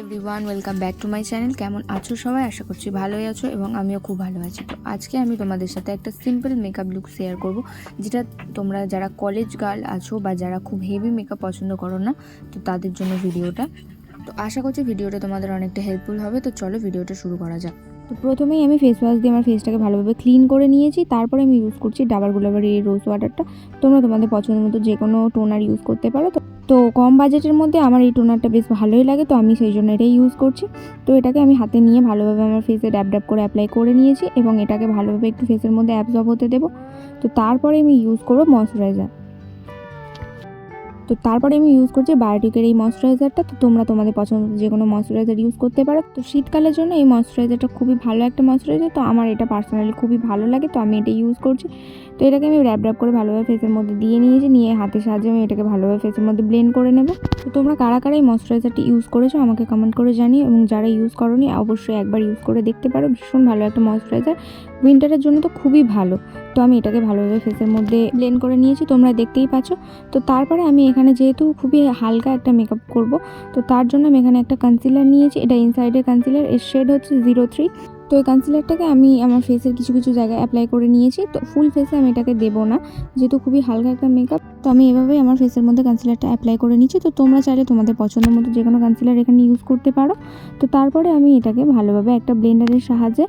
Everyone welcome back to my channel কেমন আছো সবাই? আশা করছি ভালোই আছো এবং আমিও খুব ভালো আছি। তো আজকে আমি তোমাদের সাথে একটা সিম্পল মেকআপ লুক শেয়ার করব, যেটা তোমরা যারা কলেজ গার্ল আছো বা যারা খুব হেভি মেকআপ পছন্দ করো না, তো তাদের জন্য ভিডিওটা। তো আশা করছি ভিডিওটা তোমাদের অনেকটা হেল্পফুল হবে। তো চলো ভিডিওটা শুরু করা যাক। তো প্রথমেই আমি ফেস ওয়াশ দিয়ে আমার ফেসটাকে ভালোভাবে ক্লিন করে নিয়েছি। তারপরে আমি ইউজ করছি ডাবার গুলাবার এই রোজ ওয়াটারটা তোমরা তোমাদের পছন্দ মতো যে কোনো টোনার ইউজ করতে পারো। তো তো কম বাজেটের মধ্যে আমার এই টোনারটা বেশ ভালোই লাগে, তো আমি সেই জন্য এটাই ইউজ করছি। তো এটাকে আমি হাতে নিয়ে ভালোভাবে আমার ফেসে ড্যাব ড্যাব করে অ্যাপ্লাই করে নিয়েছি এবং এটাকে ভালোভাবে একটু ফেসের মধ্যে অ্যাবজর্ব হতে দেবো। তো তারপরে আমি ইউজ করব ময়শ্চারাইজার তো তারপরে আমি ইউজ করছি বায়োটিকের এই ময়শ্চারাইজারটা তো তোমরা তোমাদের পছন্দ, যে কোনো ময়শ্চারাইজার ইউজ করতে পারো। তো শীতকালের জন্য এই ময়শ্চারাইজারটা খুবই ভালো একটা ময়শ্চারাইজার তো আমার এটা পার্সোনালি খুবই ভালো লাগে, তো আমি এটা ইউজ করছি। তো এটাকে আমি র্যাপ র্যাপ করে ভালোভাবে ফেসের মধ্যে দিয়ে নিয়েছি। নিয়ে হাতের সাহায্যে আমি এটাকে ভালোভাবে ফেসের মধ্যে ব্লেন্ড করে নেব। তো তোমরা কারা কারা এই ময়শ্চারাইজারটি ইউজ করেছ আমাকে কমেন্ট করে জানিও। এবং যারা ইউজ করনি, অবশ্যই একবার ইউজ করে দেখতে পারো। ভীষণ ভালো একটা ময়শ্চারাইজার উইন্টারের জন্য তো খুবই ভালো। তো আমি এটাকে ভালোভাবে ফেসের মধ্যে ব্লেন্ড করে নিয়েছি, তোমরা দেখতেই পাচ্ছ। তো তারপরে আমি এখানে যেহেতু খুবই হালকা একটা মেকআপ করব, তো তার জন্য আমি এখানে একটা কনসিলার নিয়েছি, এটা ইনসাইডের কনসিলার এর শেড হচ্ছে জিরো থ্রি তো এই কনসিলারটাকে আমি আমার ফেসের কিছু কিছু জায়গায় অ্যাপ্লাই করে নিয়েছি, তো ফুল ফেসে আমি এটাকে দেবো না, যেহেতু খুবই হালকা একটা মেকআপ তো আমি এভাবেই আমার ফেসের মধ্যে কনসিলারটা অ্যাপ্লাই করে নিচ্ছি, তো তোমরা চাইলে তোমাদের পছন্দ মতো যে কোনো কনসিলার এখানে ইউজ করতে পারো। তো তারপরে আমি এটাকে ভালোভাবে একটা ব্লেন্ডারের সাহায্যে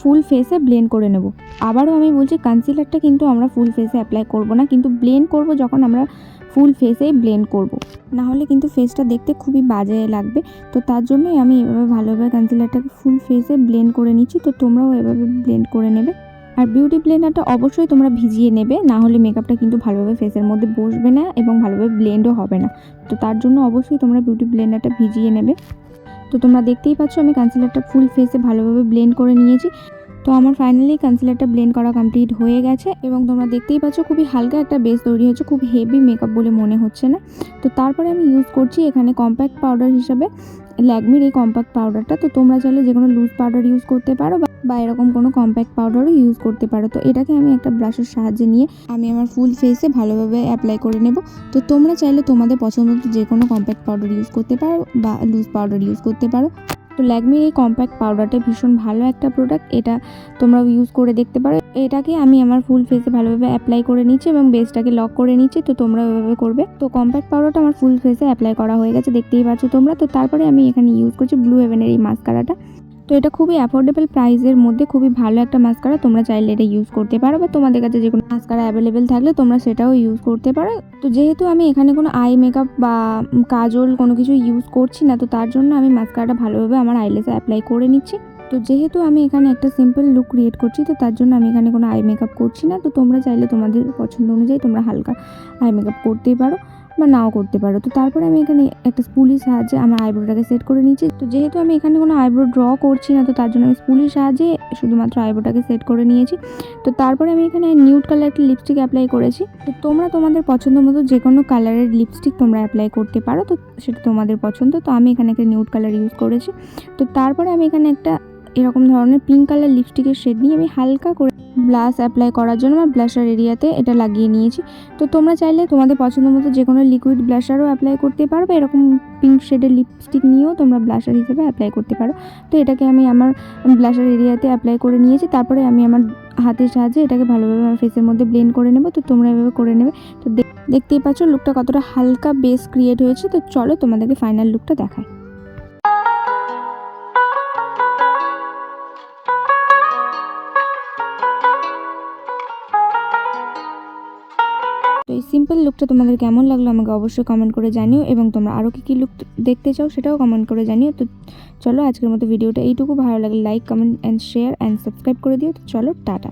ফুল ফেসে ব্লেন্ড করে নেব। আবারও আমি বলছি কনসিলারটা কিন্তু আমরা ফুল ফেসে অ্যাপ্লাই করব না, কিন্তু ব্লেন্ড করব যখন আমরা ফুল ফেসেই ব্লেন্ড করব। না হলে কিন্তু ফেসটা দেখতে খুবই বাজে লাগবে। তো তার জন্যই আমি এভাবে ভালোভাবে কনসিলারটাকে ফুল ফেসে ব্লেন্ড করে নিচ্ছি। তো তোমরাও এভাবে ব্লেন্ড করে নেবে। আর বিউটি ব্লেন্ডারটা অবশ্যই তোমরা ভিজিয়ে নেবে না হলে মেকআপটা কিন্তু ভালোভাবে ফেসের মধ্যে বসবে না এবং ভালোভাবে ব্লেন্ডও হবে না। তো তার জন্য অবশ্যই তোমরা বিউটি ব্লেন্ডারটা ভিজিয়ে নেবে। তো তোমরা দেখতেই পাচ্ছ আমি কনসিলারটা ফুল ফেসে ভালোভাবে ব্লেন্ড করে নিয়েছি। তো আমার ফাইনালি কনসিলারটা ব্লেন্ড করা কমপ্লিট হয়ে গেছে এবং তোমরা দেখতেই পাচ্ছ খুবই হালকা একটা বেস তৈরি হয়েছে, খুব হেভি মেকআপ বলে মনে হচ্ছে না। তো তারপরে আমি ইউজ করছি এখানে কম্প্যাক্ট পাউডার হিসাবে, ল্যাকমির এই কম্প্যাক্ট পাউডারটা তো তোমরা চাইলে যে কোনো লুজ পাউডার ইউজ করতে পারো বা- এরকম কোনো কম্প্যাক্ট পাউডারও ইউজ করতে পারো। তো এটাকে আমি একটা ব্রাশের সাহায্যে নিয়ে আমি আমার ফুল ফেসে ভালোভাবে অ্যাপ্লাই করে নেব। তো তোমরা চাইলে তোমাদের পছন্দ যে কোনো কম্প্যাক্ট পাউডার ইউজ করতে পারো বা লুজ পাউডার ইউজ করতে পারো। তো ল্যাকমির এই কম্প্যাক্ট পাউডারটা ভীষণ ভালো একটা প্রোডাক্ট এটা তোমরা ইউজ করে দেখতে পারো। এটাকে আমি আমার ফুল ফেসে ভালোভাবে অ্যাপ্লাই করে নিচ্ছি এবং বেসটাকে লক করে নিচ্ছি, তো তোমরা ওইভাবে করবে। তো কম্প্যাক্ট পাউডারটা আমার ফুল ফেসে অ্যাপ্লাই করা হয়ে গেছে, দেখতেই পাচ্ছ তোমরা। তো তারপরে আমি এখানে ইউজ করছি ব্লু হেভেনের এই মাস্কারাটা তো এটা খুবই অ্যাফোর্ডেবল প্রাইসের মধ্যে খুবই ভালো একটা মাস্কারা তোমরা চাইলে এটা ইউজ করতে পারো বা তোমাদের কাছে যে কোনো মাস্কারা অ্যাভেলেবেল থাকলে তোমরা সেটাও ইউজ করতে পারো। তো যেহেতু আমি এখানে কোনো আই মেকআপ বা কাজল কোনো কিছু ইউজ করছি না, তো তার জন্য আমি মাস্কারাটা ভালোভাবে আমার আইলেসে অ্যাপ্লাই করে নিচ্ছি। তো যেহেতু আমি এখানে একটা সিম্পল লুক ক্রিয়েট করছি, তো তার জন্য আমি এখানে কোনো আই মেকআপ করছি না। তো তোমরা চাইলে তোমাদের পছন্দ অনুযায়ী তোমরা হালকা আই মেকআপ করতেই পারো। বা নাও করতে পারো। তো তারপরে আমি এখানে একটা স্পুলির সাহায্যে আমার আইব্রোটাকে সেট করে নিচ্ছি তো যেহেতু আমি এখানে কোনো আইব্রো ড্র করছি না, তো তার জন্য আমি স্পুলির সাহায্যে শুধুমাত্র আইব্রোটাকে সেট করে নিয়েছি। তো তারপরে আমি এখানে নিউড কালার একটা লিপস্টিক অ্যাপ্লাই করেছি। তো তোমরা তোমাদের পছন্দ মতো যে কোনো কালারের লিপস্টিক তোমরা অ্যাপ্লাই করতে পারো। তো সেটা তোমাদের পছন্দ। তো আমি এখানে একটা নিউড কালার ইউজ করেছি। তো তারপরে আমি এখানে একটা এরকম ধরনের পিঙ্ক কালার লিপস্টিকের শেড নিয়ে আমি হালকা করে ব্লাশ অ্যাপ্লাই করার জন্য আমার ব্লাশার এরিয়াতে এটা লাগিয়ে নিয়েছি। তো তোমরা চাইলে তোমাদের পছন্দ মতো যে কোনো লিকুইড ব্লাশারও অ্যাপ্লাই করতে পারো বা এরকম পিঙ্ক শেডের লিপস্টিক নিয়েও তোমরা ব্লাশার হিসেবে অ্যাপ্লাই করতে পারো। তো এটাকে আমি আমার ব্লাশার এরিয়াতে অ্যাপ্লাই করে নিয়েছি। তারপরে আমি আমার হাতের সাহায্যে এটাকে ভালোভাবে আমার ফেসের মধ্যে ব্লেন্ড করে নেব। তো তোমরা এভাবে করে নেবে। তো দেখ- দেখতেই পাচ্ছ লুকটা কতটা হালকা বেস ক্রিয়েট হয়েছে। তো চলো তোমাদেরকে ফাইনাল লুকটা দেখাই। তো এই সিম্পল লুকটা তোমাদের কেমন লাগল আমাকে অবশ্যই কমেন্ট করে জানিও এবং তোমরা আরও কী কী লুক দেখতে চাও সেটাও কমেন্ট করে জানিও। তো চলো আজকের মতো ভিডিওটা এইটুকু। ভালো লাগে like comment and share and subscribe করে দিও। তো চলো, টাটা।